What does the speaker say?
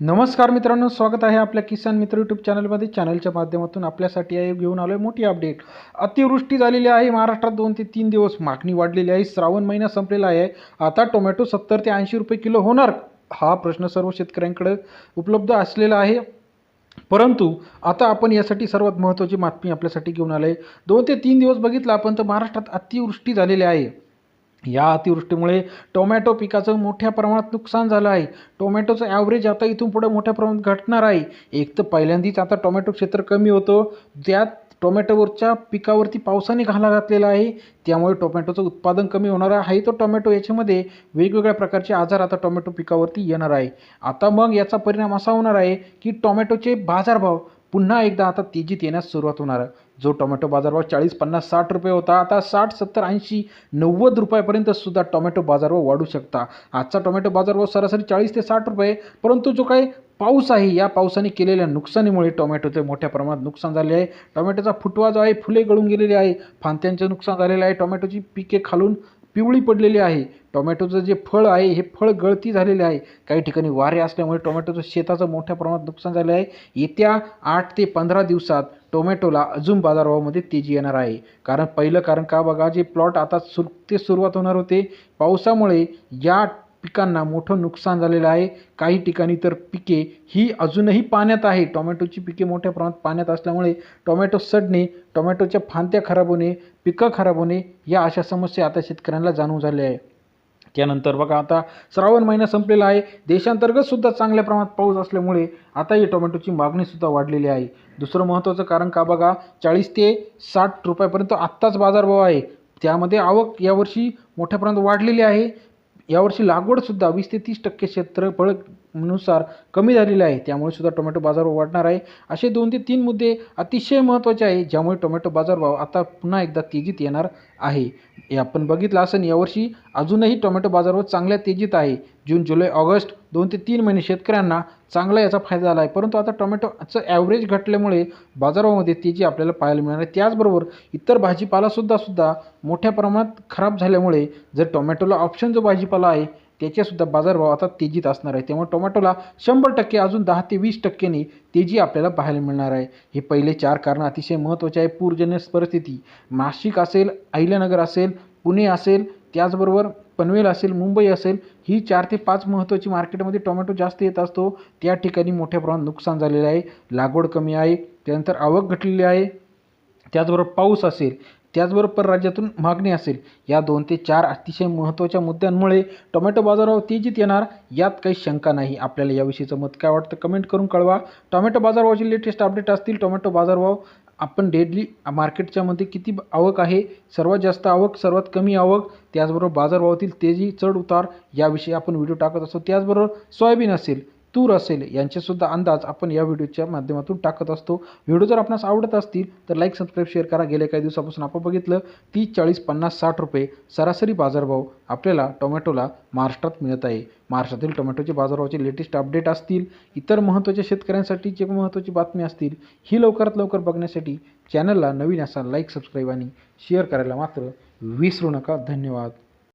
नमस्कार मित्रांनो स्वागत आहे आपल्या किसान मित्र यूट्यूब चॅनलमध्ये चॅनलच्या माध्यमातून आपल्यासाठी आहे घेऊन आलो आहे मोठी अपडेट अतिवृष्टी झालेली आहे. महाराष्ट्रात दोन ते तीन दिवस मागणी वाढलेली आहे. श्रावण महिना संपलेला आहे. आता टोमॅटो सत्तर ते ऐंशी रुपये किलो होणार? हा प्रश्न सर्व शेतकऱ्यांकडे उपलब्ध असलेला आहे. परंतु आता आपण यासाठी सर्वात महत्त्वाची बातमी आपल्यासाठी घेऊन आले दोन ते तीन दिवस बघितलं आपण तर महाराष्ट्रात अतिवृष्टी झालेली आहे. या अतिवृष्टीमुळे टोमॅटो पिकाचं मोठ्या प्रमाणात नुकसान झालं आहे. टोमॅटोचं ॲव्हरेज आता इथून पुढे मोठ्या प्रमाणात घटणार आहे. एक तर पहिल्यांदाच आता टोमॅटो क्षेत्र कमी होतं. त्यात टोमॅटोवरच्या पिकावरती पावसाने घाला घातलेला आहे. त्यामुळे टोमॅटोचं उत्पादन कमी होणार आहे. तो टोमॅटो याच्यामध्ये वेगवेगळ्या प्रकारचे आजार आता टोमॅटो पिकावरती येणार आहे. आता मग याचा परिणाम असा होणार आहे की टोमॅटोचे बाजारभाव पुन्हा एकदा आता तेजीत येण्यास सुरुवात होणार आहे. जो टोमॅटो बाजारभाव चाळीस पन्नास साठ रुपये होता आता साठ सत्तर ऐंशी नव्वद रुपयापर्यंत सुद्धा टोमॅटो बाजारभाव वाढू शकता. आजचा टोमॅटो बाजारभाव सरासरी चाळीस ते साठ रुपये परंतु जो काही पाऊस आहे या पावसाने केलेल्या नुकसानीमुळे टोमॅटोचे मोठ्या प्रमाणात नुकसान झाले आहे. टोमॅटोचा फुटवा जो आहे फुले गळून गेलेली आहे. फांत्यांचं नुकसान झालेलं आहे. टोमॅटोची पिके खालून पिवळी पडलेली आहे. टोमॅटोचं जे फळ आहे हे फळ गळती झालेले आहे. काही ठिकाणी वारे असल्यामुळे टोमॅटोचं शेताचं मोठ्या प्रमाणात नुकसान झालं आहे. येत्या आठ ते पंधरा दिवसात टोमॅटोला अजून बाजारभावामध्ये तेजी येणार आहे. कारण पहिलं कारण का बघा जे प्लॉट आता सुर ते सुरुवात होणार होते. पावसामुळे या पिकांना मोठं नुकसान झालेलं आहे. काही ठिकाणी तर पिके ही अजूनही पाण्यात आहे. टोमॅटोची पिके मोठ्या प्रमाणात पाण्यात असल्यामुळे टोमॅटो सडणे टोमॅटोच्या फांत्या खराब होणे पिकं खराब होणे या अशा समस्या आता शेतकऱ्यांना जाणून झाल्या आहे त्यानंतर बघा आता श्रावण महिना संपलेला आहे. देशांतर्गतसुद्धा चांगल्या प्रमाणात पाऊस असल्यामुळे आता ही टोमॅटोची मागणीसुद्धा वाढलेली आहे. दुसरं महत्त्वाचं कारण का बघा? चाळीस ते साठ रुपयापर्यंत आत्ताच बाजारभाव आहे. त्यामध्ये आवक यावर्षी मोठ्या प्रमाणात वाढलेली आहे. यावर्षी लागवडसुद्धा वीस ते तीस टक्के क्षेत्रफळ नुसार कमी झालेलं आहे. त्यामुळे सुद्धा टोमॅटो बाजार वाढणार आहे. असे दोन ते तीन मुद्दे अतिशय महत्त्वाचे आहे ज्यामुळे टोमॅटो बाजारभाव आता पुन्हा एकदा तेजीत येणार आहे. हे आपण बघितलं असं यावर्षी अजूनही टोमॅटो बाजारभाव चांगल्या तेजीत आहे. जून जुलै ऑगस्ट दोन ते तीन महिने शेतकऱ्यांना चांगला याचा फायदा झाला आहे. परंतु आता टोमॅटोचं ॲव्हरेज घटल्यामुळे बाजारामध्ये तेजी आपल्याला पाहायला मिळणार आहे. त्याचबरोबर इतर भाजीपालासुद्धा सुद्धा मोठ्या प्रमाणात खराब झाल्यामुळे जर टोमॅटोला ऑप्शन जो भाजीपाला आहे त्याच्यासुद्धा बाजारभाव आता तेजीत असणार आहे. त्यामुळे टोमॅटोला शंभर टक्के अजून दहा ते वीस टक्क्यांनी तेजी आपल्याला पाहायला मिळणार आहे. हे पहिले चार कारणं अतिशय महत्त्वाचे आहे. पूरजन्य परिस्थिती. नाशिक असेल अहिल्यानगर असेल पुणे असेल त्याचबरोबर पनवेल असेल मुंबई असेल ही चार ते पाच महत्त्वाची मार्केटमध्ये टोमॅटो जास्त येत असतो. त्या ठिकाणी मोठ्या प्रमाणात नुकसान झालेलं आहे. लागवड कमी आहे. त्यानंतर आवक घटलेली आहे. त्याचबरोबर पाऊस असेल त्याचबरोबर परराज्यातून मागणी असेल. या दोन ते चार अतिशय महत्त्वाच्या मुद्द्यांमुळे टोमॅटो बाजारावर तेजीत येणार यात काही शंका नाही. आपल्याला याविषयीचं मत काय वाटतं कमेंट करून कळवा. टोमॅटो बाजारभावाचे लेटेस्ट अपडेट असतील टोमॅटो बाजारभाव आपण डेली मार्केटच्यामध्ये किती आवक आहे सर्वात जास्त आवक सर्वात कमी आवक त्याचबरोबर बाजारभावातील तेजी चढ उतार याविषयी आपण व्हिडिओ टाकत असतो. त्याचबरोबर सोयाबीन असेल तूर असेल यांचेसुद्धा अंदाज आपण या व्हिडिओच्या माध्यमातून टाकत असतो. व्हिडिओ जर आपणास आवडत असतील तर लाईक सबस्क्राईब शेअर करा. गेल्या काही दिवसापासून आपण बघितलं तीस चाळीस पन्नास साठ रुपये सरासरी बाजारभाव आपल्याला टोमॅटोला महाराष्ट्रात मिळत आहे. महाराष्ट्रातील टोमॅटोचे बाजारभावाचे लेटेस्ट अपडेट असतील इतर महत्त्वाच्या शेतकऱ्यांसाठी जे महत्त्वाची बातमी असतील ही लवकरात लवकर बघण्यासाठी चॅनलला नवीन असा लाईक सबस्क्राईब आणि शेअर करायला मात्र विसरू नका. धन्यवाद.